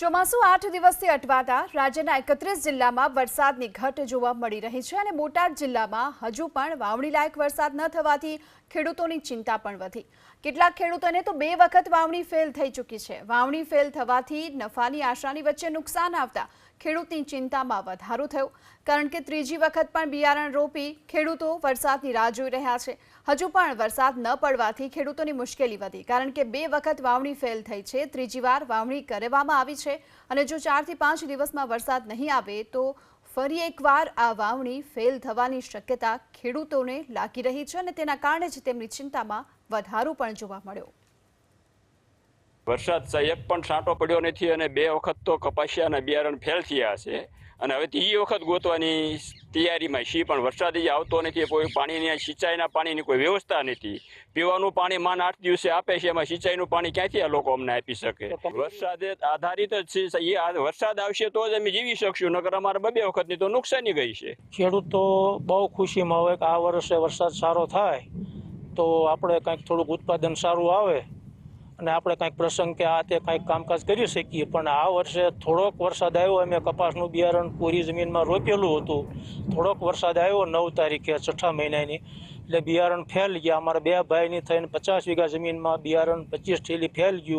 ચોમાસું આઠ દિવસથી અટવાતા રાજ્યના એકત્રીસ જિલ્લામાં વરસાદની ઘટ જોવા મળી રહી છે અને બોટાદ જિલ્લામાં હજુ પણ વાવણી લાયક વરસાદ ન થવાથી ખેડૂતોની ચિંતા પણ વધી. કેટલાક ખેડૂતોને તો બે વખત વાવણી ફેલ થઈ ચૂકી છે. વાવણી ફેલ થવાથી નફાની આશાની વચ્ચે નુકસાન આવતા ખેડૂતની ચિંતામાં વધારો થયો. કારણ કે ત્રીજી વખત પણ બિયારણ રોપી ખેડૂતો વરસાદની રાહ જોઈ રહ્યા છે. હજુ પણ વરસાદ ન પડવાથી ખેડૂતોની મુશ્કેલી વધી. કારણ કે બે વખત વાવણી ફેલ થઈ છે. ત્રીજી વાર વાવણી કરવામાં આવી છે. અને જો ચારથી પાંચ દિવસમાં વરસાદ નહીં આવે, તો ફરી એકવાર આ વાવણી ફેલ થવાની શક્યતા ખેડૂતોને લાગી રહી છે અને તેના કારણે જ તેમની ચિંતામાં વધારો પણ જોવા મળ્યો. વરસાદ એક પણ છાંટો પડ્યો નથી અને બે વખત તો કપાસિયાના બિયારણ ફેલ થયા છે. અને હવે ત્રીજી વખત ગોતવાની તૈયારીમાં છીએ પણ વરસાદ જ આવતો નથી કોઈ પાણીની સિંચાઈના પાણીની કોઈ વ્યવસ્થા નથી. પીવાનું પાણી માન આઠ દિવસે આપે છે એમાં સિંચાઈનું પાણી ક્યાંથી આ લોકો અમને આપી શકે? વરસાદે આધારિત જ છે એ વરસાદ આવશે તો જ અમે જીવી શકશું નકર અમારે બે વખતની તો નુકસાની ગઈ છે. ખેડૂત તો બહુ ખુશીમાં હોય કે આ વર્ષે વરસાદ સારો થાય તો આપણે કંઈક થોડુંક ઉત્પાદન સારું આવે અને આપણે કંઈક પ્રસંગ કે આ તે કાંઈક કામકાજ કરી શકીએ. પણ આ વર્ષે થોડોક વરસાદ આવ્યો, અમે કપાસનું બિયારણ પૂરી જમીનમાં રોપેલું હતું. થોડોક વરસાદ આવ્યો નવ તારીખે, છઠ્ઠા મહિનાની. એટલે બિયારણ ફેલ ગયા. અમારા બે ભાઈની થઈને પચાસ વીઘા જમીનમાં બિયારણ પચીસ થેલી ફેલ ગયું.